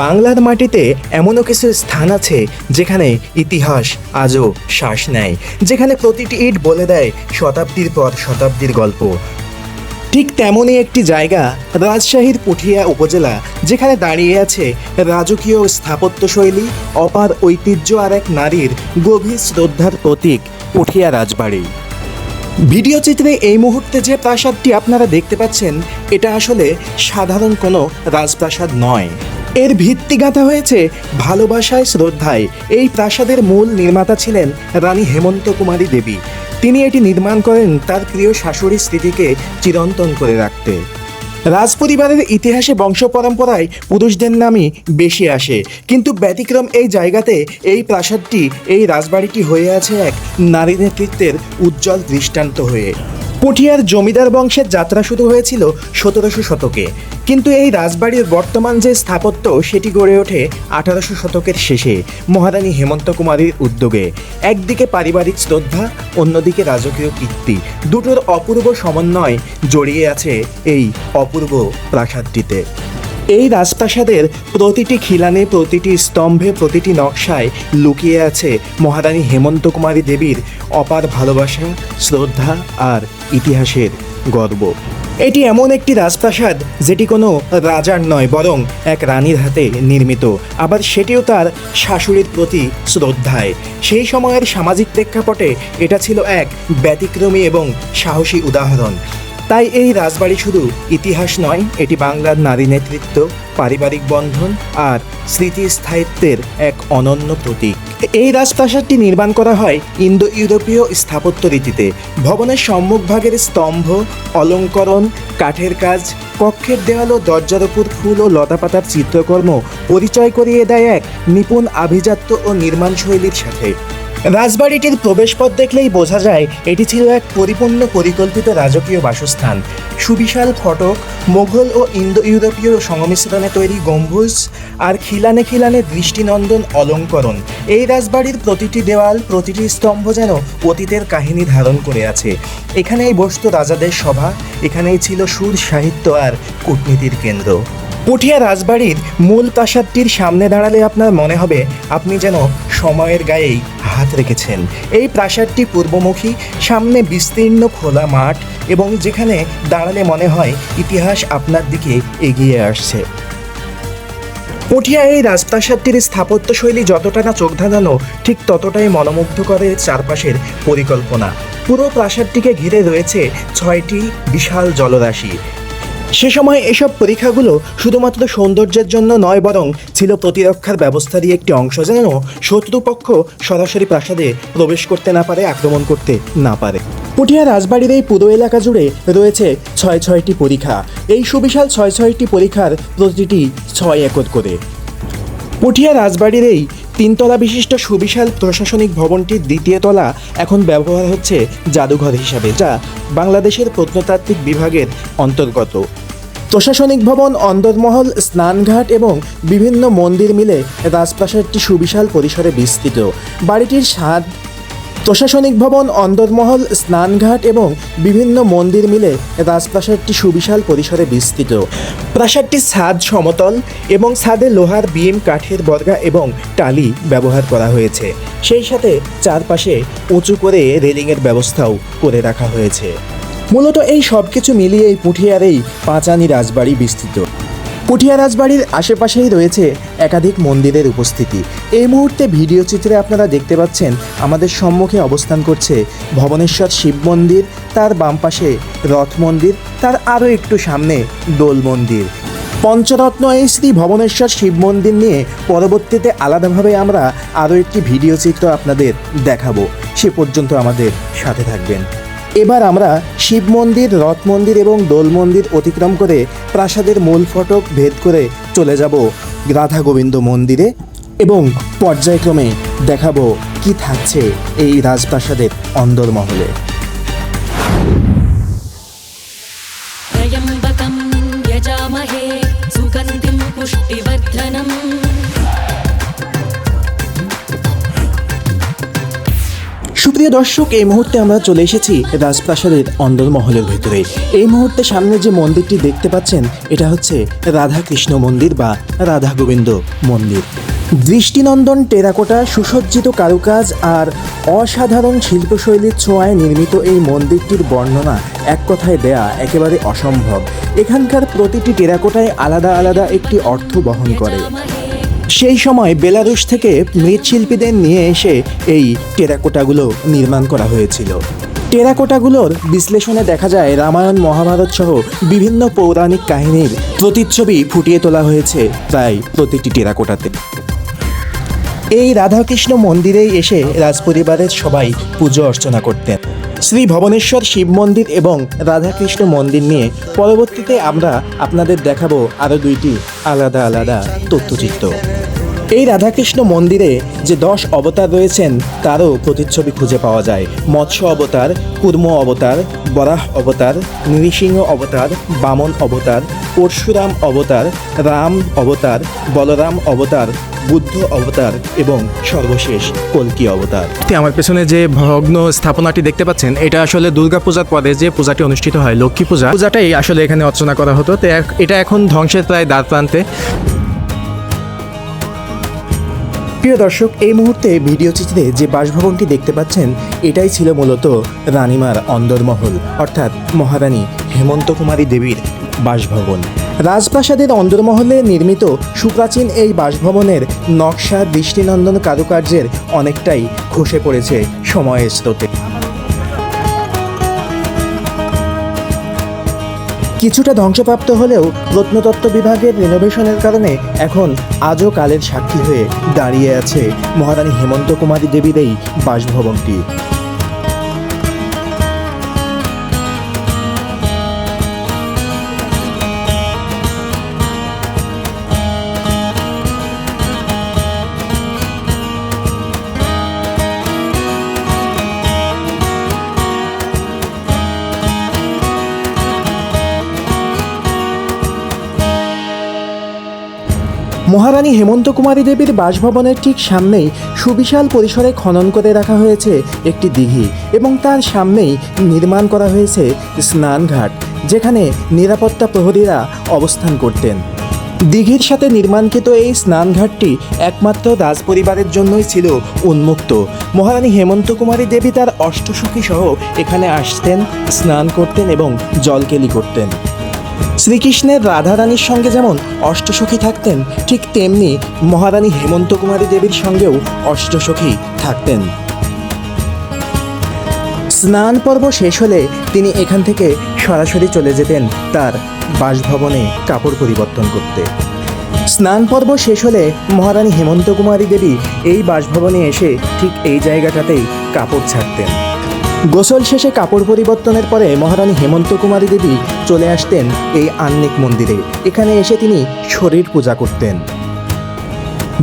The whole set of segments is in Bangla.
বাংলার মাটিতে এমনও কিছু স্থান আছে যেখানে ইতিহাস আজও শ্বাস নেয়, যেখানে প্রতিটি ইট বলে দেয় শতাব্দীর পর শতাব্দীর গল্প। ঠিক তেমনই একটি জায়গা রাজশাহীর পুঠিয়া উপজেলা, যেখানে দাঁড়িয়ে আছে রাজকীয় স্থাপত্যশৈলী অপার ঐতিহ্য আর এক নারীর গভীর শ্রদ্ধার প্রতীক পুঠিয়া রাজবাড়ি। ভিডিও চিত্রে এই মুহূর্তে যে প্রাসাদটি আপনারা দেখতে পাচ্ছেন, এটা আসলে সাধারণ কোনো রাজপ্রাসাদ নয়। এর ভিত্তি গাঁথা হয়েছে ভালোবাসায় শ্রদ্ধায়। এই প্রাসাদের মূল নির্মাতা ছিলেন রানী হেমন্ত কুমারী দেবী। তিনি এটি নির্মাণ করেন তার প্রিয় শাশুড়ির স্মৃতিকে চিরন্তন করে রাখতে। রাজপরিবারের ইতিহাসে বংশ পরম্পরায় পুরুষদের নামই বেশি আসে। কিন্তু ব্যতিক্রম এই জায়গাতে এই প্রাসাদটি, এই রাজবাড়িটি হয়ে আছে এক নারী নেতৃত্বের উজ্জ্বল দৃষ্টান্ত হয়ে। পুঠিয়ার জমিদার বংশের যাত্রা শুরু হয়েছিল সতেরোশো শতকে। কিন্তু এই রাজবাড়ির বর্তমান যে স্থাপত্য, সেটি গড়ে ওঠে আঠারোশো শতকের শেষে, মহারানী হেমন্ত কুমারীর উদ্যোগে। একদিকে পারিবারিক শ্রদ্ধা, অন্যদিকে রাজকীয় কীর্তি। দুটোর অপূর্ব সমন্বয় জড়িয়ে আছে এই অপূর্ব প্রাসাদটিতে। এই রাজপ্রাসাদের প্রতিটি খিলানে, প্রতিটি স্তম্ভে, প্রতিটি নকশায় লুকিয়ে আছে মহারানী হেমন্ত কুমারী দেবীর অপার ভালোবাসা, শ্রদ্ধা আর ইতিহাসের গর্ব। এটি এমন একটি রাজপ্রাসাদ যেটি কোনো রাজার নয়, বরং এক রানীর হাতে নির্মিত। আবার সেটিও তার শাশুড়ির প্রতি শ্রদ্ধায়। সেই সময়ের সামাজিক প্রেক্ষাপটে এটা ছিল এক ব্যতিক্রমী এবং সাহসী উদাহরণ। তাই এই রাজবাড়ি শুধু ইতিহাস নয়, এটি বাংলার নারী নেতৃত্ব, পারিবারিক বন্ধন আর স্মৃতিস্থায়িত্বের এক অনন্য প্রতীক। এই রাজপ্রাসাদটি নির্মাণ করা হয় ইন্দো ইউরোপীয় স্থাপত্য রীতিতে। ভবনের সম্মুখভাগের স্তম্ভ, অলঙ্করণ, কাঠের কাজ, কক্ষের দেওয়াল ও দরজার ওপর ফুল ও লতাপাতার চিত্রকর্ম পরিচয় করিয়ে দেয় এক নিপুণ আভিজাত্য ও নির্মাণ শৈলীর সাথে। রাজবাড়িটির প্রবেশপথ দেখলেই বোঝা যায় এটি ছিল এক পরিপূর্ণ পরিকল্পিত রাজকীয় বাসস্থান। সুবিশাল ফটক, মোঘল ও ইন্দো ইউরোপীয় সংমিশ্রণে তৈরি গম্বুজ আর খিলানে খিলানে দৃষ্টিনন্দন অলঙ্করণ। এই রাজবাড়ির প্রতিটি দেওয়াল, প্রতিটি স্তম্ভ যেন অতীতের কাহিনী ধারণ করে আছে। এখানেই বসত রাজাদের সভা, এখানেই ছিল সুর সাহিত্য আর কূটনীতির কেন্দ্র। পুঠিয়া রাজবাড়ির মূল প্রাসাদটির সামনে দাঁড়ালে আপনার মনে হবে আপনি যেন সময়ের গায়েই হাত রেখেছেন। এই প্রাসাদটি পূর্বমুখী, সামনে বিস্তীর্ণ খোলা মাঠ এবং যেখানে দাঁড়ালে মনে হয় ইতিহাস আপনার দিকে এগিয়ে আসছে। পুঠিয়া এই রাজপ্রাসাদটির স্থাপত্যশৈলী যতটা না চোখ ধাঁধানো, ঠিক ততটাই মনোমুগ্ধ করে চারপাশের পরিকল্পনা। পুরো প্রাসাদটিকে ঘিরে রয়েছে ছয়টি বিশাল জলরাশি। সে সময় এসব পরীক্ষাগুলো শুধুমাত্র সৌন্দর্যের জন্য নয়, বরং ছিল প্রতিরক্ষার ব্যবস্থারই একটি অংশ যেন শত্রুপক্ষ সরাসরি প্রাসাদে প্রবেশ করতে না পারে, আক্রমণ করতে না পারে। পুঠিয়া রাজবাড়ির এই পুরো এলাকা জুড়ে রয়েছে ছয় ছয়টি পরীক্ষা। এই সুবিশাল ছয় ছয়টি পরীক্ষার প্রতিটি ছয় একর করে। পুঠিয়া রাজবাড়ির এই তিনতলা বিশিষ্ট সুবিশাল প্রশাসনিক ভবনটির দ্বিতীয় তলা এখন ব্যবহার হচ্ছে জাদুঘর হিসাবে, যা বাংলাদেশের প্রত্নতাত্ত্বিক বিভাগের অন্তর্গত। প্রশাসনিক ভবন, অন্দরমহল, স্নানঘাট এবং বিভিন্ন মন্দির মিলে রাজপ্রাসাদটি সুবিশাল পরিসরে বিস্তৃত। বাড়িটির স্বাদ প্রশাসনিক ভবন, অন্দরমহল, স্নানঘাট এবং বিভিন্ন মন্দির মিলে রাজপ্রাসাদটি সুবিশাল পরিসরে বিস্তৃত। প্রাসাদটি ছাদ সমতল এবং ছাদে লোহার বিম, কাঠের বর্গা এবং টালি ব্যবহার করা হয়েছে। সেই সাথে চারপাশে উঁচু করে রেলিংয়ের ব্যবস্থাও করে রাখা হয়েছে। মূলত এই সব কিছু মিলিয়ে এই পুঠিয়ার পাঁচানি রাজবাড়ি বিস্তৃত। পুঠিয়া রাজবাড়ির আশেপাশেই রয়েছে একাধিক মন্দিরের উপস্থিতি। এই মুহূর্তে ভিডিও চিত্রে আপনারা দেখতে পাচ্ছেন আমাদের সম্মুখে অবস্থান করছে ভবনেশ্বর শিব মন্দির, তার বাম পাশে রথ মন্দির, তার আরও একটু সামনে দোল মন্দির। পঞ্চরত্ন এই শ্রী ভবনেশ্বর শিব মন্দির নিয়ে পরবর্তীতে আলাদাভাবে আমরা আরও একটি ভিডিও চিত্র আপনাদের দেখাবো। সে পর্যন্ত আমাদের সাথে থাকবেন। এবার আমরা শিব মন্দির, রথ মন্দির এবং দোল মন্দির অতিক্রম করে প্রাসাদের মূল ফটক ভেদ করে চলে যাব রাধা গোবিন্দ মন্দিরে এবং পর্যায়ক্রমে দেখাবো কি থাকছে এই রাজপ্রাসাদের অন্দরমহলে। সুপ্রিয় দর্শক, এই মুহূর্তে আমরা চলে এসেছি রাজপ্রাসাদের অন্দরমহলের ভেতরে। এই মুহূর্তে সামনে যে মন্দিরটি দেখতে পাচ্ছেন, এটা হচ্ছে রাধা কৃষ্ণ মন্দির বা রাধা গোবিন্দ মন্দির। দৃষ্টিনন্দন টেরাকোটা, সুসজ্জিত কারুকাজ আর অসাধারণ শিল্পশৈলীর ছোঁয়ায় নির্মিত এই মন্দিরটির বর্ণনা এক কথায় দেয়া একেবারে অসম্ভব। এখানকার প্রতিটি টেরাকোটায় আলাদা আলাদা একটি অর্থ বহন করে। সেই সময় বেলারুশ থেকে মৃৎশিল্পীদের নিয়ে এসে এই টেরাকোটাগুলো নির্মাণ করা হয়েছিল। টেরাকোটাগুলোর বিশ্লেষণে দেখা যায় রামায়ণ মহাভারত সহ বিভিন্ন পৌরাণিক কাহিনীর প্রতিচ্ছবি ফুটিয়ে তোলা হয়েছে প্রায় প্রতিটি টেরাকোটাতে। এই রাধাকৃষ্ণ মন্দিরেই এসে রাজপরিবারের সবাই পুজো অর্চনা করতেন। শ্রী ভবনেশ্বর শিব মন্দির এবং রাধাকৃষ্ণ মন্দির নিয়ে পরবর্তীতে আমরা আপনাদের দেখাবো আরও দুইটি আলাদা আলাদা তথ্যচিত্র। এই রাধাকৃষ্ণ মন্দিরে যে দশ অবতার রয়েছেন, তারও প্রতিচ্ছবি খুঁজে পাওয়া যায়। মৎস্য অবতার, কুর্ম অবতার, বরাহ অবতার, নৃসিংহ অবতার, বামন অবতার, পরশুরাম অবতার, রাম অবতার, বলরাম অবতার, বুদ্ধ অবতার এবং সর্বশেষ কলকি অবতার। আমার পেছনে যে ভগ্ন স্থাপনাটি দেখতে পাচ্ছেন, এটা আসলে দুর্গা পূজার পরে যে পূজাটি অনুষ্ঠিত হয়, লক্ষ্মী পূজা। পূজাটাই আসলে এখানে অর্চনা করা হতো। এটা এখন ধ্বংসের প্রায় দ্বার প্রান্তে। প্রিয় দর্শক, এই মুহূর্তে ভিডিও চিঠিতে যে বাসভবনটি দেখতে পাচ্ছেন, এটাই ছিল মূলত রানীমার অন্দরমহল, অর্থাৎ মহারানী হেমন্ত কুমারী দেবীর বাসভবন। রাজপ্রাসাদের অন্দরমহলে নির্মিত সুপ্রাচীন এই বাসভবনের নকশা দৃষ্টিনন্দন কারুকার্যের অনেকটাই খসে পড়েছে সময়ের স্রোতে। কিছুটা ধ্বংসপ্রাপ্ত হলেও প্রত্নতত্ত্ব বিভাগের রিনোভেশনের কারণে এখন আজও কালের সাক্ষী হয়ে দাঁড়িয়ে আছে মহারানী হেমন্ত কুমারী দেবীর এই বাসভবনটি। মহারানী হেমন্ত কুমারী দেবীর বাসভবনের ঠিক সামনেই সুবিশাল পরিসরে খনন করে রাখা হয়েছে একটি দিঘি এবং তার সামনেই নির্মাণ করা হয়েছে স্নানঘাট, যেখানে নিরাপত্তা প্রহরীরা অবস্থান করতেন। দিঘির সাথে নির্মাণকৃত এই স্নানঘাটটি একমাত্র রাজপরিবারের জন্যই ছিল উন্মুক্ত। মহারানী হেমন্ত কুমারী দেবী তার অষ্টসখী সহ এখানে আসতেন, স্নান করতেন এবং জলকেলি করতেন। শ্রীকৃষ্ণের রাধারানীর সঙ্গে যেমন অষ্টসখী থাকতেন, ঠিক তেমনি মহারানী হেমন্ত কুমারী দেবীর সঙ্গেও অষ্টসখী থাকতেন। স্নান পর্ব শেষ হলে তিনি এখান থেকে সরাসরি চলে যেতেন তার বাসভবনে কাপড় পরিবর্তন করতে। স্নান পর্ব শেষ হলে মহারানী হেমন্ত কুমারী দেবী এই বাসভবনে এসে ঠিক এই জায়গাটাতেই কাপড় ছাড়তেন। গোসল শেষে কাপড় পরিবর্তনের পরে মহারানী হেমন্ত কুমারী দেবী চলে আসতেন এই আন্নিক মন্দিরে। এখানে এসে তিনি শরীর পূজা করতেন।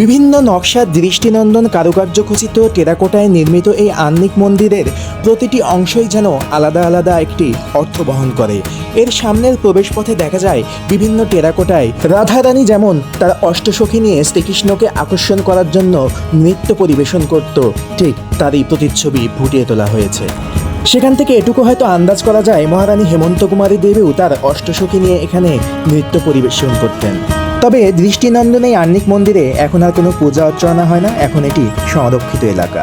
বিভিন্ন নকশা দৃষ্টিনন্দন কারুকার্য খচিত টেরাকোটায় নির্মিত এই আন্নিক মন্দিরের প্রতিটি অংশই যেন আলাদা আলাদা একটি অর্থ বহন করে। এর সামনের প্রবেশপথে দেখা যায় বিভিন্ন টেরাকোটায় রাধারানী যেমন তার অষ্টসখী নিয়ে শ্রীকৃষ্ণকে আকর্ষণ করার জন্য নৃত্য পরিবেশন করত, ঠিক তারই প্রতিচ্ছবি ফুটিয়ে তোলা হয়েছে। সেখান থেকে এটুকু হয়তো আন্দাজ করা যায় মহারানী হেমন্ত কুমারী দেবীও তার অষ্টসখী নিয়ে এখানে নৃত্য পরিবেশন করতেন। তবে দৃষ্টিনন্দন এই আন্নিক মন্দিরে এখন আর কোনো পূজা অর্চনা হয় না, এখন এটি সংরক্ষিত এলাকা।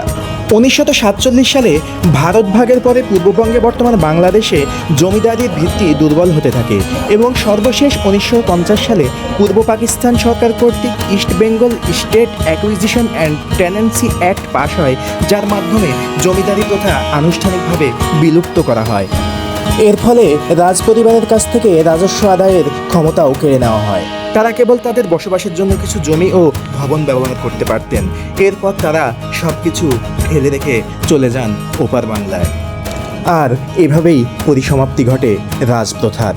উনিশশো সাতচল্লিশ সালে ভারত ভাগের পরে পূর্ববঙ্গে বর্তমান বাংলাদেশে জমিদারির ভিত্তি দুর্বল হতে থাকে এবং সর্বশেষ উনিশশো পঞ্চাশ সালে পূর্ব পাকিস্তান সরকার কর্তৃক East Bengal State Acquisition and Tenancy Act পাশ হয়, যার মাধ্যমে জমিদারি প্রথা আনুষ্ঠানিকভাবে বিলুপ্ত করা হয়। এর ফলে রাজপরিবারের কাছ থেকে রাজস্ব আদায়ের ক্ষমতাও কেড়ে নেওয়া হয়। তারা কেবল তাদের বসবাসের জন্য কিছু জমি ও ভবন ব্যবহার করতে পারতেন। এরপর তারা সব কিছু ফেলে রেখে চলে যান ওপার বাংলায়। আর এভাবেই পরিসমাপ্তি ঘটে রাজপ্রথার।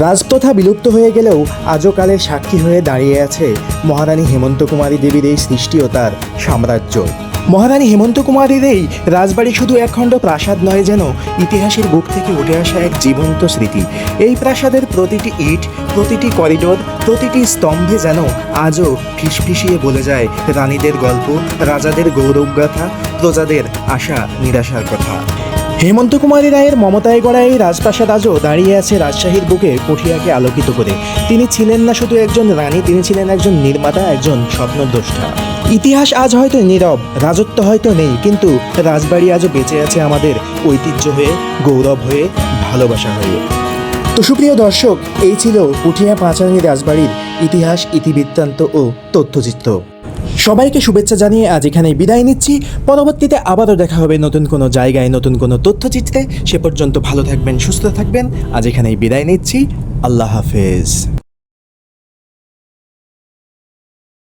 রাজপ্রথা বিলুপ্ত হয়ে গেলেও আজও কালের সাক্ষী হয়ে দাঁড়িয়ে আছে মহারানী হেমন্ত কুমারী দেবীর এই সৃষ্টি ও তার সাম্রাজ্য। মহারানী হেমন্ত কুমারীর এই রাজবাড়ি শুধু একখণ্ড প্রাসাদ নয় যেন ইতিহাসের বুক থেকে উঠে আসা এক জীবন্ত স্মৃতি। এই প্রাসাদের প্রতিটি ইট, প্রতিটি করিডোর, প্রতিটি স্তম্ভে যেন আজও ফিসফিসিয়ে বলে যায় রানীদের গল্প, রাজাদের গৌরবগাথা, প্রজাদের আশা, নিরাশার কথা। হেমন্ত কুমারী রায়ের মমতায় গড়া এই রাজপ্রাসাদ আজও দাঁড়িয়ে আছে রাজশাহীর বুকে কঠিয়াকে আলোকিত করে। তিনি ছিলেন না শুধু একজন রানী, তিনি ছিলেন একজন নির্মাতা, একজন স্বপ্নদ্রষ্টা। ইতিহাস আজ হয়তো নীরব, রাজত্ব হয়তো নেই, কিন্তু রাজবাড়ি আজও বেঁচে আছে আমাদের ঐতিহ্য হয়ে, গৌরব হয়ে, ভালোবাসা হয়ে। তো সুপ্রিয় দর্শক, এই ছিল পুঠিয়া পাঁচালী রাজবাড়ির ইতিহাস, ইতিবৃত্তান্ত ও তথ্যচিত্র। সবাইকে শুভেচ্ছা জানিয়ে আজ এখানেই বিদায় নিচ্ছি। পরবর্তীতে আবারও দেখা হবে নতুন কোনো জায়গায়, নতুন কোনো তথ্যচিত্রে। সে পর্যন্ত ভালো থাকবেন, সুস্থ থাকবেন। আজ এখানেই বিদায় নিচ্ছি। আল্লাহ হাফেজ।